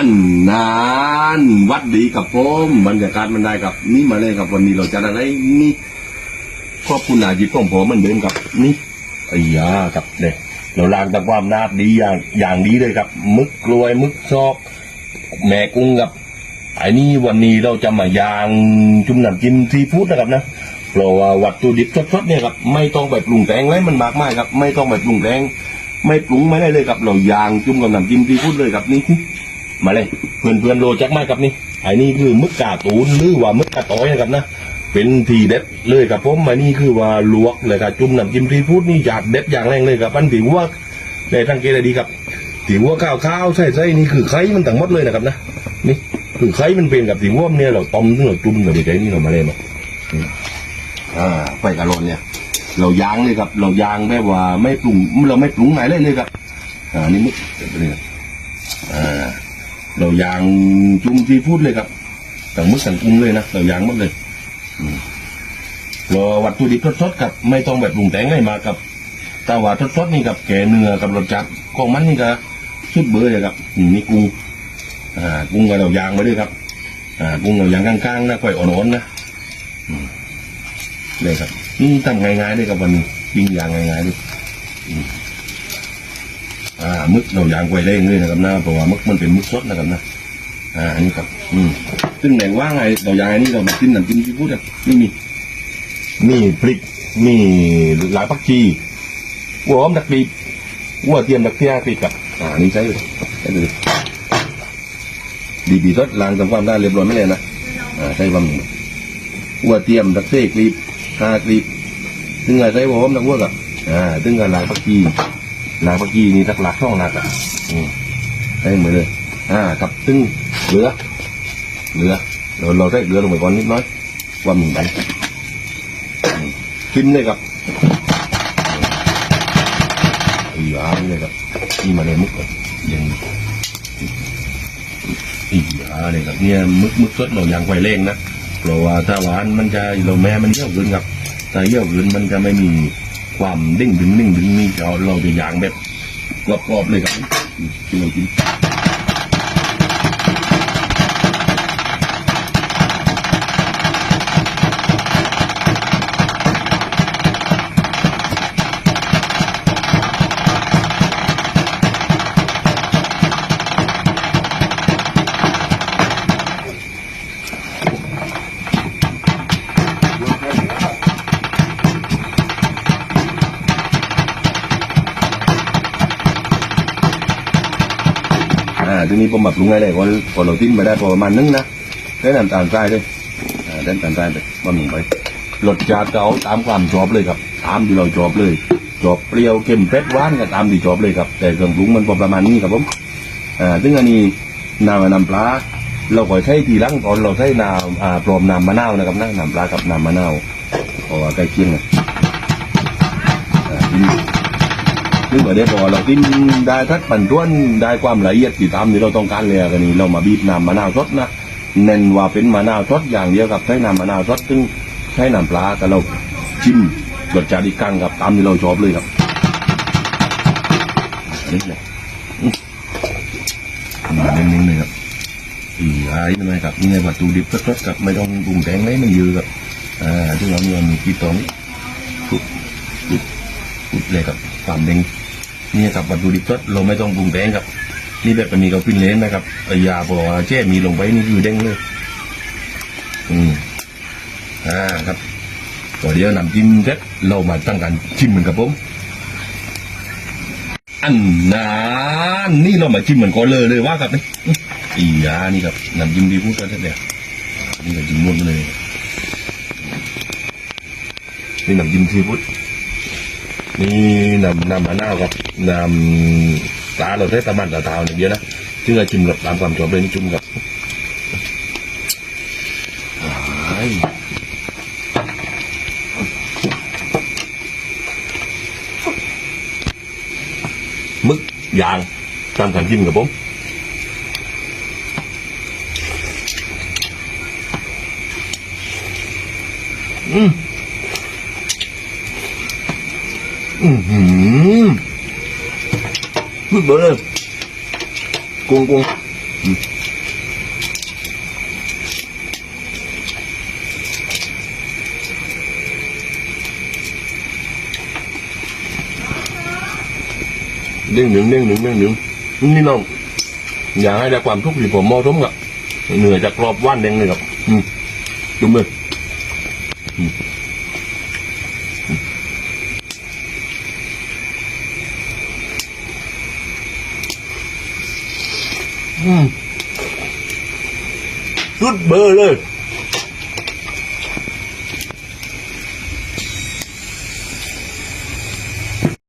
อันนานวัดดีกับผมบรรยากาศมันได้กับ นี่มาเลยครับวันนี้เราจะอะไรนี่ขอบคุณอาจิตของผมมันเดิมกับ นี่ไอ้ยากับเนี่ยเราล้างตะความนาบดีอย่างอย่างดีเลยครับ มึกกลวยมึกซอกแม่กุ้งกับไอ้นี่วันนี้เราจะมายางจุ่มน้ำจิ้มซีฟู้ดนะครับนะเพราะว่าวัตถุดิบสดๆเนี่ยครับไม่ต้องไปปรุงแต่งเลยมันมากมายครับ ไม่ต้องไปปรุงแต่งไม่ปรุงไม่ได้เลยครับ เรายางจุ่มกับน้ำจิ้มซีฟู้ดเลยครับนี่ มาเลยเพื่อนเพื่อนโลจักไหมครับนี่ไอ้นี่คือมึกกาตูนหรือว่ามึกกาต้อยนะครับนะเป็นทีเด็ดเลยครับผมไอ้นี่คือว่าลวกเลยครับจุ่มน้ำจิ้มซีฟู้ดนี่อยากเด็ดอย่างแรงเลยครับอันถือว่าในทางเกณฑ์ดีครับถือว่าข้าวข้าวใช่ใช่นี่คือไข่มันต่างหมดเลยนะครับนะนี่คือไข่มันเป็นกับถือว่าเนี่ยเราต้มถึงเราจุ่มกับดีใจนี่เรามาเลยเนาะอืมอ่าไปกระโลนเนี่ย เรายางเลยครับ เรายางแบบว่าไม่ปรุงเราไม่ปรุงไหนเลยเลยครับอ่านี่มึกเดี๋ยวไปเลยครับอ่า เรายางจุ่มซีฟู้ดเลยครับต่างมึกต่งกุ้งเลยนะเรายางหมดเลยรอวัตถุดิบสดๆกับ ไม่ต้องแบบปรุงแต่งให้มากับแต่ว่าสดๆนี่กับแกเนื้อกับรสจัดของมันนี่ก็สุดเบอร์เลยครับมนี่กุ้งอ่ากุ้งกับเรายางมาด้วยครับอ่ากุ้งเรายางข้างๆนะค่อยอ่อนๆนะเลยครับนี่ทำง่ายๆเลยครับวันนี้ยิงยางง่ายๆเลยามึกเรายางไว้ได้เลยนะครับนะเพราะว่ามึกมันเป็นมึกสดนะครับนะอ่าอันนี้ครับ อืมซึ่งแหน่งว่าไงเรายางอันนี้เรามากินน้ำจิ้มซีฟู้ดอะไม่มีมีพริกมีหลายผักชีหัวหอมดักดีหัวเทียมดักเทียพริกกับอ่าอันนี่ใช้เลยใช้เลยดีบีรสล้างทำความได้เรียบร้อยไม่เลยนะอ่าใช้บะหมี่หัวเทียมดักเซ่กรีบห้ากรีบซึ่งอะไรใช้หัวหอมดักหัวกับอ่าซึ่งอะไรผักชี นางเมื่อกี้นี่ทักหลักช่องนักอะอืมให้เหมือนเลย อ่ากับซึ่งเหลือ เหลือเราเราได้เหลือลงไปก่อนนิดน้อย ว่ามีไหมอืมกินเลยครับอีหยามเลยครับนี่มาเลยมึกก่อนยังอีหยาเลยครับเนี่ยมึกมึกสดเราอยังไฟเร่งนะเพราะว่าถ้าหวานมันจะเราแม่มันเยี่ยวขึ้นครับถ้าเยี่ยวขึ้นมันจะไม่มี ความเด้งดึงเด้งดึงนี่เราเราจะย่างแบบกรอบๆเลยครับที่เรากิน ทีนี้ผมแบบปรุงไงเลยพอพอเราติ้นไปได้พอประมาณนึงนะได้น้ำตาลทรายด้วยอ่าได้น้ำตาลทรายไปบะหมี่ไปรสชาติเอาตามความชอบเลยครับ ตามที่เราชอบเลยชอบเปรี้ยวเค็มเผ็ดหวานก็ตามที่ชอบเลยครับ แต่เครื่องปรุงมันพอประมาณนี้ครับผมอ่าซึ่งอันนี้น้ำน้ำปลาเราก็ใช้ทีหลังตอนเราใช้น้ำอ่าปลอมน้ำมะนาวนะครับนะน้ำปลากับน้ำมะนาวเพราะว่าใกล้เคียงนะอ่า ซึ่งเดี๋ยวพอเรากินได้ทัดปันท้วนได้ความละเอียดที่ตามที่เราต้องการเลยอกันนี้เรามาบีบน้ำมะนาวสดนะเน้นว่าเป็นมะนาวสดอย่างเดียวกับใช้น้ำมะนาวสดซึ่งใช้น้ำปลาแต่เราชิมรสชาติอีกครั้งครับตามที่เราชอบเลยครับนนี้เลยอืมาเน้นๆเลยครับอีไอ้ทำไมครับนี่ไงวัตถุดิบสดๆกับไม่ต้องปรุงแต่งเลยมันเยอะครับอ่าที่เราเนี่ยมีกี่ตรงปุ๊บปุ๊บปุ๊บเลยครับความเด้ง นี่ครับวัตถุดิบสดเราไม่ต้องปรุงแต่งครับ นี่แบบนี้เราปิ้นเลนนะครับไอยาบอกว่าแช่มีลงไปนี่คือเด้งเลยอืมอ่าครับก็เดี๋ยวนำจิ้มเสร็จเรามาตั้งการชิมเหมือนกับผมอันนั้นนี่เรามาชิมเหมือนก่อนเลยเลยว่าครับนี่อียานี่ครับนำจิ้มดีพูดกันเสร็จแล้วนี่ก็จิ้มม้วนเลยนี่นำจิ้มซีฟู้ด นี่นำนำมะนาวครับนำปลาเราใช้ตะมันตะเทาอย่างเดียวนะซึ่งเราชิมรสตามความชอบเลยนี่จุ่มครับอ้ายมึกยางตามการจิ้มกับผมอืม อือหือพูดเบอร์เลยกุ้งกุ้งเด้งหนึ่งเด้งหนึ่งเด้งหนึ่งนี่น้องอยากให้ได้ความทุกข์ที่ผมมอทุ่มกับเหนื่อยจากกรอบว่านเด้งเลยครับอืมจุ่มเลย อืมอืมสุดเบอร์เลย